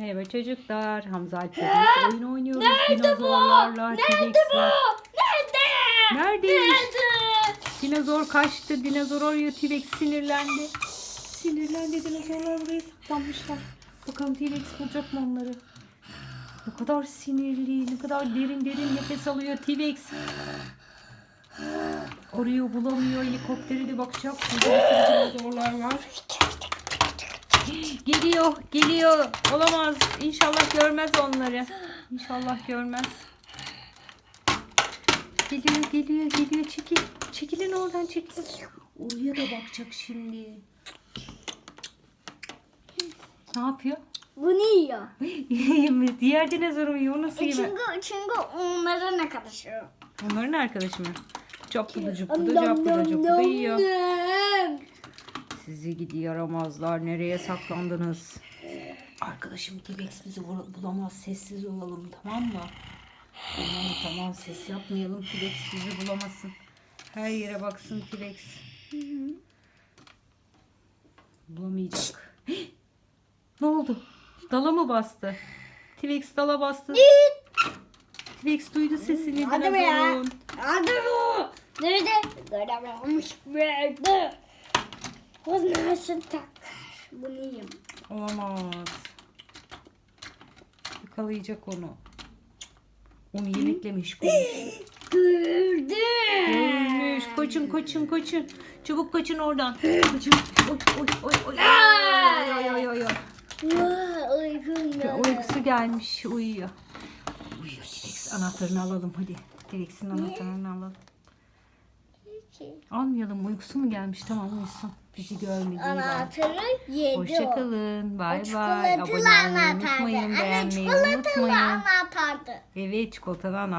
Merhaba çocuklar. Hamza Alper'le oyun oynuyoruz. Dinozorlarla, T-Rex'le. Nerede? Neredeymiş? Nerede? Dinozor kaçtı. Dinozor arıyor. T-Rex sinirlendi. Sinirlendi. Dinozorlar buraya saklanmışlar. Bakalım T-Rex bulacak mı onları? Ne kadar sinirli, ne kadar derin derin nefes alıyor T-Rex. Arıyor, bulamıyor. Helikopteri de bakacak. Burada dinozorlar var. Geliyor, geliyor. Olamaz. İnşallah görmez onları. İnşallah görmez. Geliyor, geliyor, geliyor. Çekil. Çekilin oradan çekilin. Oraya da bakacak şimdi. Ne yapıyor? Bunu yiyor. Diğer dinozoru yiyor. O nasıl E yeme? çünkü, çünkü onların arkadaşı. Onların arkadaşı mı? Coppudu cuppudu coppudu cuppudu yiyor. Sizi gidi yaramazlar. Nereye saklandınız? Arkadaşım T-Rex bizi bul- bulamaz. Sessiz olalım tamam mı? Tamam tamam ses yapmayalım. T-Rex bizi bulamasın. Her yere baksın T-Rex. Bulamayacak. ne oldu? Dala mı bastı? T-Rex dala bastı. T-Rex duydu sesini Hadi be ya. Hadi bu. Nerede? Görememiş nerede? Kız nasıl tak? Bunu yiyeyim. Olamaz. Yakalayacak onu. Onu yemekle meşgul. Gördüm. Görmüş. Koçun koçun koçun. Çabuk kaçın oradan. Kaçın. Oy oy oy oy. Oy. oy. Vay, Uykum geldi. Uykusu gelmiş. Uyuyor. Uyuyor T-Rex. Anahtarını alalım hadi. T-Rex'in anahtarını alalım. Almayalım. Uykusu mu gelmiş? Tamam uyusun. Bizi görmedi. iyi bak. Anahtarı yedi o. Hoşçakalın. Bay bay. Abone olmayı unutmayın. Beğenmeyi çikolatalı unutmayın. anahtardı. Evet çikolatalı anahtar.